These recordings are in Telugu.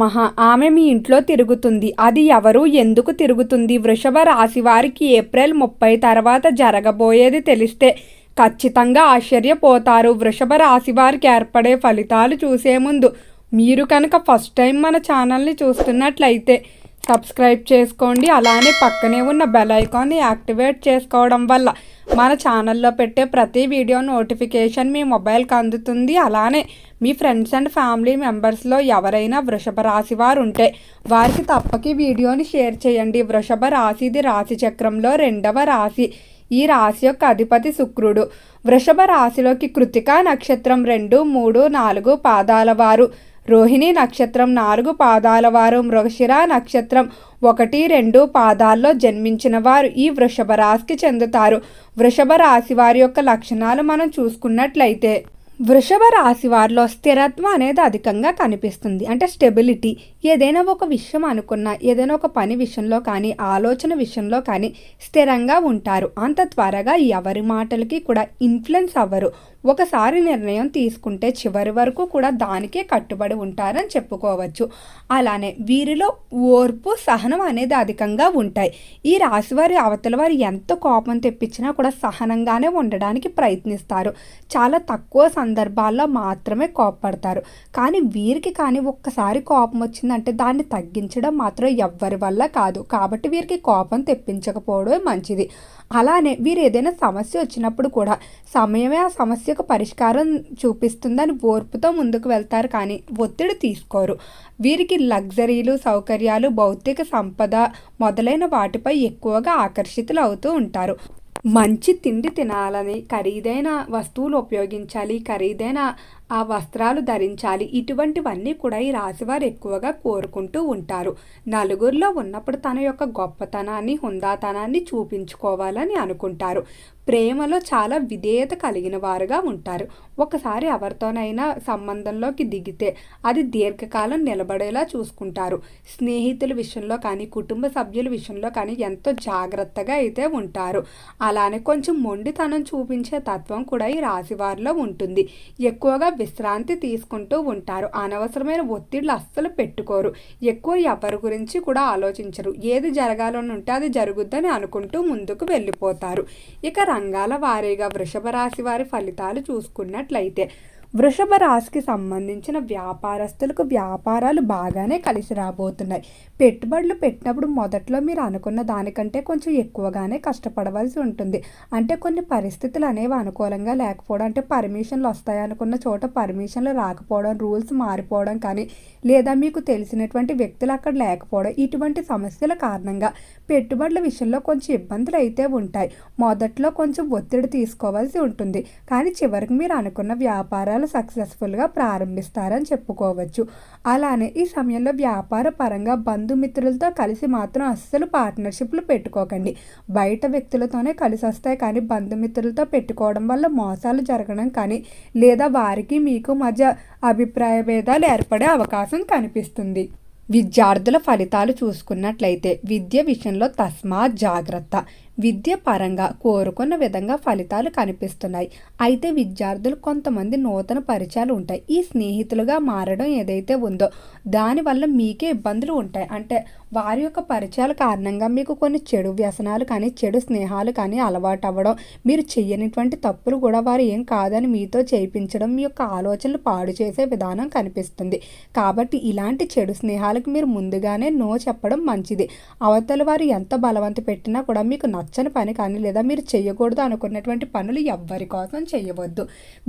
మహా ఆమె మీ ఇంట్లో తిరుగుతుంది. అది ఎవరు? ఎందుకు తిరుగుతుంది? వృషభ రాశి వారికి ఏప్రిల్ ముప్పై తర్వాత జరగబోయేది తెలిస్తే ఖచ్చితంగా ఆశ్చర్యపోతారు. వృషభ రాశి వారికి ఏర్పడే ఫలితాలు చూసే ముందు మీరు కనుక ఫస్ట్ టైం మన ఛానల్ని చూస్తున్నట్లయితే సబ్స్క్రైబ్ చేసుకోండి. అలానే పక్కనే ఉన్న బెల్ ఐకాన్ని యాక్టివేట్ చేసుకోవడం వల్ల మన ఛానల్లో పెట్టే ప్రతి వీడియో నోటిఫికేషన్ మీ మొబైల్కి అందుతుంది. అలానే మీ ఫ్రెండ్స్ అండ్ ఫ్యామిలీ మెంబర్స్లో ఎవరైనా వృషభ రాశి వారు ఉంటే వారికి తప్పకి వీడియోని షేర్ చేయండి. వృషభ రాశి ఇది రాశి చక్రంలో రెండవ రాశి. ఈ రాశి యొక్క అధిపతి శుక్రుడు. వృషభ రాశిలోకి కృతికా నక్షత్రం రెండు మూడు నాలుగు పాదాల వారు. రోహిణి నక్షత్రం నాలుగు పాదాల వారు మృగశిర నక్షత్రం ఒకటి రెండు పాదాల్లో జన్మించిన వారు ఈ వృషభ రాశికి చెందుతారు. వృషభ రాశి వారి యొక్క లక్షణాలు మనం చూసుకున్నట్లయితే వృషభ రాశి వారిలో స్థిరత్వం అనేది అధికంగా కనిపిస్తుంది. అంటే స్టెబిలిటీ ఏదైనా ఒక విషయం అనుకున్నా ఏదైనా ఒక పని విషయంలో కానీ ఆలోచన విషయంలో కానీ స్థిరంగా ఉంటారు. అంత త్వరగా ఎవరి మాటలకి కూడా ఇన్ఫ్లుయెన్స్ అవ్వరు. ఒకసారి నిర్ణయం తీసుకుంటే చివరి వరకు కూడా దానికే కట్టుబడి ఉంటారని చెప్పుకోవచ్చు. అలానే వీరిలో ఓర్పు సహనం అనేది అధికంగా ఉంటాయి. ఈ రాశివారి అవతల వారు ఎంత కోపం తెప్పించినా కూడా సహనంగానే ఉండడానికి ప్రయత్నిస్తారు. చాలా తక్కువ సందర్భాల్లో మాత్రమే కోపపడతారు. కానీ వీరికి కానీ ఒక్కసారి కోపం వచ్చిందంటే దాన్ని తగ్గించడం మాత్రం ఎవ్వరి వల్ల కాదు. కాబట్టి వీరికి కోపం తెప్పించకపోవడమే మంచిది. అలానే వీరు ఏదైనా సమస్య వచ్చినప్పుడు కూడా సమయమే ఆ సమస్య సమస్యకు పరిష్కారం చూపిస్తుందని ఓర్పుతో ముందుకు వెళ్తారు కానీ ఒత్తిడి తీసుకోరు. వీరికి లగ్జరీలు సౌకర్యాలు భౌతిక సంపద మొదలైన వాటిపై ఎక్కువగా ఆకర్షితులు అవుతూ ఉంటారు. మంచి తిండి తినాలని ఖరీదైన వస్తువులు ఉపయోగించాలి ఖరీదైన ఆ వస్త్రాలు ధరించాలి. ఇటువంటివన్నీ కూడా ఈ రాశివారు ఎక్కువగా కోరుకుంటూ ఉంటారు. నలుగురిలో ఉన్నప్పుడు తన యొక్క గొప్పతనాన్ని హుందాతనాన్ని చూపించుకోవాలని అనుకుంటారు. ప్రేమలో చాలా విధేయత కలిగిన వారుగా ఉంటారు. ఒకసారి ఎవరితోనైనా సంబంధంలోకి దిగితే అది దీర్ఘకాలం నిలబడేలా చూసుకుంటారు. స్నేహితుల విషయంలో కానీ కుటుంబ సభ్యుల విషయంలో కానీ ఎంతో జాగ్రత్తగా అయితే ఉంటారు. అలానే కొంచెం మొండితనం చూపించే తత్వం కూడా ఈ రాశివారిలో ఉంటుంది. ఎక్కువగా విశ్రాంతి తీసుకుంటూ ఉంటారు. అనవసరమైన ఒత్తిళ్ళు అస్సలు పెట్టుకోరు. ఎక్కువ ఎవరి గురించి కూడా ఆలోచించరు. ఏది జరగాలని ఉంటే అది జరుగుద్దని అనుకుంటూ ముందుకు వెళ్ళిపోతారు. ఇక రంగాల వారీగా వృషభ రాశి వారి ఫలితాలు చూసుకున్నట్లయితే వృషభ రాశికి సంబంధించిన వ్యాపారస్తులకు వ్యాపారాలు బాగానే కలిసి రాబోతున్నాయి. పెట్టుబడులు పెట్టినప్పుడు మొదట్లో మీరు అనుకున్న దానికంటే కొంచెం ఎక్కువగానే కష్టపడవలసి ఉంటుంది. అంటే కొన్ని పరిస్థితులు అనేవి అనుకూలంగా లేకపోవడం అంటే పర్మిషన్లు వస్తాయనుకున్న చోట పర్మిషన్లు రాకపోవడం రూల్స్ మారిపోవడం కానీ లేదా మీకు తెలిసినటువంటి వ్యక్తులు అక్కడ లేకపోవడం ఇటువంటి సమస్యల కారణంగా పెట్టుబడుల విషయంలో కొంచెం ఇబ్బందులు అయితే ఉంటాయి. మొదట్లో కొంచెం ఒత్తిడి తీసుకోవాల్సి ఉంటుంది. కానీ చివరికి మీరు అనుకున్న వ్యాపారాలు సక్సెస్ఫుల్గా ప్రారంభిస్తారని చెప్పుకోవచ్చు. అలానే ఈ సమయంలో వ్యాపార పరంగా బంధుమిత్రులతో కలిసి మాత్రం అస్సలు పార్ట్నర్షిప్లు పెట్టుకోకండి. బయట వ్యక్తులతోనే కలిసి వస్తాయి కానీ బంధుమిత్రులతో పెట్టుకోవడం వల్ల మోసాలు జరగడం కానీ లేదా వారికి మీకు మధ్య అభిప్రాయ భేదాలు ఏర్పడే అవకాశం కనిపిస్తుంది. విద్యార్థుల ఫలితాలు చూసుకున్నట్లయితే విద్య విషయంలో తస్మాత్ జాగ్రత్త. విద్య పరంగా కోరుకున్న విధంగా ఫలితాలు కనిపిస్తున్నాయి. అయితే విద్యార్థులు కొంతమంది నూతన పరిచయాలు ఉంటాయి. ఈ స్నేహితులుగా మారడం ఏదైతే ఉందో దానివల్ల మీకే ఇబ్బందులు ఉంటాయి. అంటే వారి యొక్క పరిచయాల కారణంగా మీకు కొన్ని చెడు వ్యసనాలు కానీ చెడు స్నేహాలు కానీ అలవాటు అవ్వడం మీరు చేయనిటువంటి తప్పులు కూడా వారు ఏం కాదని మీతో చేయించడం మీ యొక్క ఆలోచనలు పాడు చేసే విధానం కనిపిస్తుంది. కాబట్టి ఇలాంటి చెడు స్నేహాలకు మీరు ముందుగానే నో చెప్పడం మంచిది. అవతల వారు ఎంత బలవంత పెట్టినా కూడా మీకు నచ్చని పని కానీ లేదా మీరు చేయకూడదు అనుకున్నటువంటి పనులు ఎవ్వరి కోసం చేయవద్దు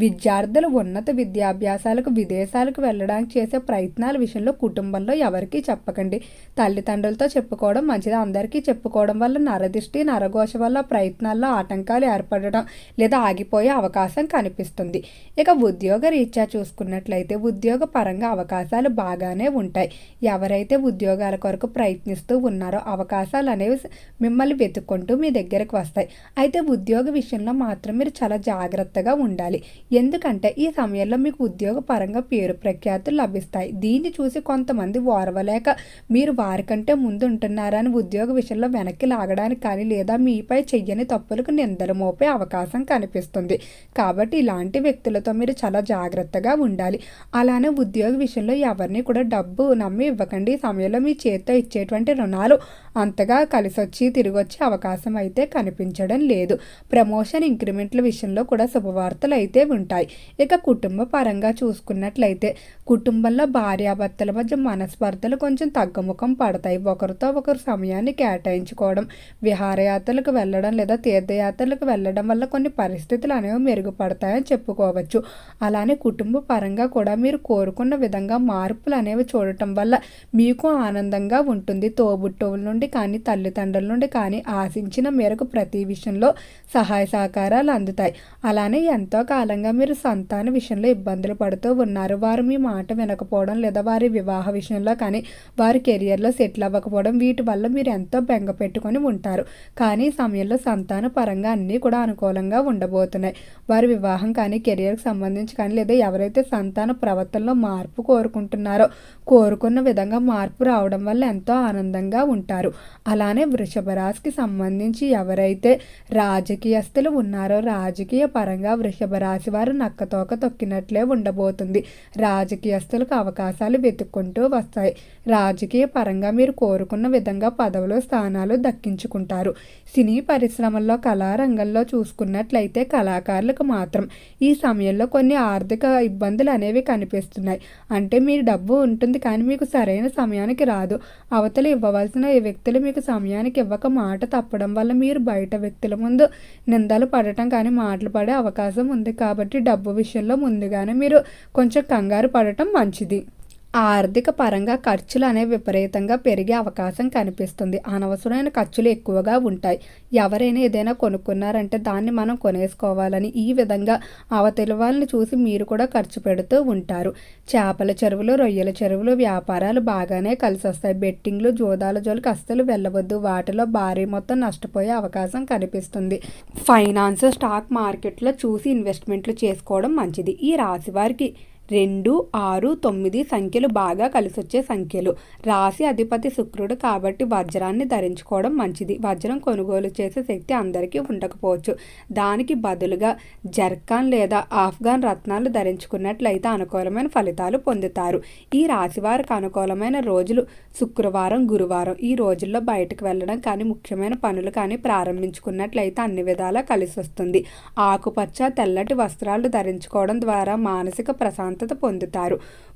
విద్యార్థులు ఉన్నత విద్యాభ్యాసాలకు విదేశాలకు వెళ్ళడానికి చేసే ప్రయత్నాల విషయంలో కుటుంబంలో ఎవరికీ చెప్పకండి. తల్లిదండ్రులతో చెప్పుకోవడం మంచిది. అందరికీ చెప్పుకోవడం వల్ల నరదిష్టి నరఘోష వల్ల ప్రయత్నాల్లో ఆటంకాలు ఏర్పడడం లేదా ఆగిపోయే అవకాశం కనిపిస్తుంది. ఇక ఉద్యోగ రీత్యా చూసుకున్నట్లయితే ఉద్యోగ పరంగా అవకాశాలు బాగానే ఉంటాయి. ఎవరైతే ఉద్యోగాల కొరకు ప్రయత్నిస్తూ ఉన్నారో అవకాశాలు అనేవి మిమ్మల్ని వెతుక్కుంటూ మీ మీ దగ్గరకు వస్తాయి. అయితే ఉద్యోగ విషయంలో మాత్రం మీరు చాలా జాగ్రత్తగా ఉండాలి. ఎందుకంటే ఈ సమయంలో మీకు ఉద్యోగ పరంగా పేరు ప్రఖ్యాతులు లభిస్తాయి. దీన్ని చూసి కొంతమంది ఓర్వలేక మీరు వారికంటే ముందు ఉంటున్నారని ఉద్యోగ విషయంలో వెనక్కి లాగడానికి కానీ లేదా మీపై చెయ్యని తప్పులకు నిందలు మోపే అవకాశం కనిపిస్తుంది. కాబట్టి ఇలాంటి వ్యక్తులతో మీరు చాలా జాగ్రత్తగా ఉండాలి. అలానే ఉద్యోగ విషయంలో ఎవరిని కూడా డబ్బు నమ్మి ఇవ్వకండి. ఈ సమయంలో మీ చేతితో ఇచ్చేటువంటి రుణాలు అంతగా కలిసి వచ్చి తిరిగి వచ్చే అవకాశం అయితే కనిపించడం లేదు. ప్రమోషన్ ఇంక్రిమెంట్ల విషయంలో కూడా శుభవార్తలు అయితే ఉంటాయి. ఇక కుటుంబ పరంగా చూసుకున్నట్లయితే కుటుంబంలో భార్యాభర్తల మధ్య మనస్పర్ధలు కొంచెం తగ్గుముఖం పడతాయి. ఒకరితో ఒకరు సమయాన్ని కేటాయించుకోవడం విహారయాత్రలకు వెళ్ళడం లేదా తీర్థయాత్రలకు వెళ్ళడం వల్ల కొన్ని పరిస్థితులు అనేవి మెరుగుపడతాయని చెప్పుకోవచ్చు. అలానే కుటుంబ పరంగా కూడా మీరు కోరుకున్న విధంగా మార్పులు అనేవి చూడటం వల్ల మీకు ఆనందంగా ఉంటుంది. తోబుట్టువుల నుండి కానీ తల్లిదండ్రుల నుండి కానీ ఆశించిన మేరకు ప్రతి విషయంలో సహాయ సహకారాలు అందుతాయి. అలానే ఎంతో కాలంగా మీరు సంతాన విషయంలో ఇబ్బందులు పడుతూ ఉన్నారు. వారు మీ మాట వినకపోవడం లేదా వారి వివాహ విషయంలో కానీ వారి కెరియర్లో సెటిల్ అవ్వకపోవడం వీటి వల్ల మీరు ఎంతో బెంగ పెట్టుకొని ఉంటారు. కానీ ఈ సమయంలో సంతాన పరంగా అన్నీ కూడా అనుకూలంగా ఉండబోతున్నాయి. వారి వివాహం కానీ కెరియర్కి సంబంధించి కానీ లేదా ఎవరైతే సంతాన ప్రవర్తనలో మార్పు కోరుకుంటున్నారో కోరుకున్న విధంగా మార్పు రావడం వల్ల ఎంతో ఆనందంగా ఉంటారు. అలానే వృషభ రాశికి సంబంధించి ఎవరైతే రాజకీయస్తులు ఉన్నారో రాజకీయ పరంగా వృషభ రాశి వారు నక్కతోక తొక్కినట్లే ఉండబోతుంది. రాజకీయస్తులకు అవకాశాలు వెతుక్కుంటూ వస్తాయి. రాజకీయ పరంగా మీరు కోరుకున్న విధంగా పదవులు స్థానాలు దక్కించుకుంటారు. సినీ పరిశ్రమల్లో కళారంగంలో చూసుకున్నట్లయితే కళాకారులకు మాత్రం ఈ సమయంలో కొన్ని ఆర్థిక ఇబ్బందులు అనేవి కనిపిస్తున్నాయి. అంటే మీరు డబ్బు ఉంటుంది కానీ మీకు సరైన సమయానికి రాదు. అవతల ఇవ్వవలసిన వ్యక్తులు మీకు సమయానికి ఇవ్వక మాట తప్పడం వల్ల మీరు బయట వ్యక్తుల ముందు నిందలు పడటం కానీ మాటలు పడే అవకాశం ఉంది. కాబట్టి డబ్బు విషయంలో ముందుగానే మీరు కొంచెం కంగారు పడటం మంచిది. ఆర్థిక పరంగా ఖర్చులు అనేవి విపరీతంగా పెరిగే అవకాశం కనిపిస్తుంది. అనవసరమైన ఖర్చులు ఎక్కువగా ఉంటాయి. ఎవరైనా ఏదైనా కొనుక్కున్నారంటే దాన్ని మనం కొనేసుకోవాలని ఈ విధంగా అవతలి వాళ్ళని చూసి మీరు కూడా ఖర్చు పెడుతూ ఉంటారు. చేపల చెరువులు రొయ్యల చెరువులు వ్యాపారాలు బాగానే కలిసి వస్తాయి బెట్టింగ్లు జోదాల జోలికి అస్సలు వెళ్ళవద్దు. వాటిలో భారీ మొత్తం నష్టపోయే అవకాశం కనిపిస్తుంది. ఫైనాన్స్ స్టాక్ మార్కెట్లో చూసి ఇన్వెస్ట్మెంట్లు చేసుకోవడం మంచిది. ఈ రాశి వారికి రెండు ఆరు తొమ్మిది సంఖ్యలు బాగా కలిసొచ్చే సంఖ్యలు. రాశి అధిపతి శుక్రుడు కాబట్టి వజ్రాన్ని ధరించుకోవడం మంచిది. వజ్రం కొనుగోలు చేసే శక్తి అందరికీ ఉండకపోవచ్చు. దానికి బదులుగా జర్కాన్ లేదా ఆఫ్ఘాన్ రత్నాలు ధరించుకున్నట్లయితే అనుకూలమైన ఫలితాలు పొందుతారు. ఈ రాశి వారికి అనుకూలమైన రోజులు శుక్రవారం గురువారం. ఈ రోజుల్లో బయటకు వెళ్ళడం కానీ ముఖ్యమైన పనులు కానీ ప్రారంభించుకున్నట్లయితే అన్ని విధాలా కలిసి వస్తుంది ఆకుపచ్చ తెల్లటి వస్త్రాలు ధరించుకోవడం ద్వారా మానసిక ప్రశాంత ప్రశాంతత పొందుతారు.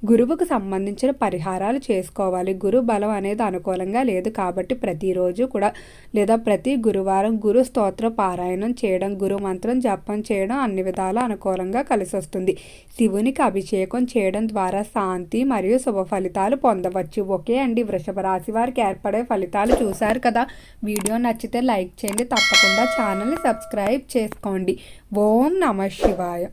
గురువుకు సంబంధించిన పరిహారాలు చేసుకోవాలి. గురు బలం అనేది అనుకూలంగా లేదు కాబట్టి ప్రతిరోజు కూడా లేదా ప్రతి గురువారం గురు స్తోత్ర పారాయణం చేయడం గురు మంత్రం జపం చేయడం అన్ని విధాల అనుకూలంగా కలిసి వస్తుంది శివునికి అభిషేకం చేయడం ద్వారా శాంతి మరియు శుభ ఫలితాలు పొందవచ్చు. ఓకే అండి. వృషభ రాశి వారికి ఏర్పడే ఫలితాలు చూశారు కదా? వీడియో నచ్చితే లైక్ చేయండి. తప్పకుండా ఛానల్ని సబ్స్క్రైబ్ చేసుకోండి. ఓం నమ శివాయ.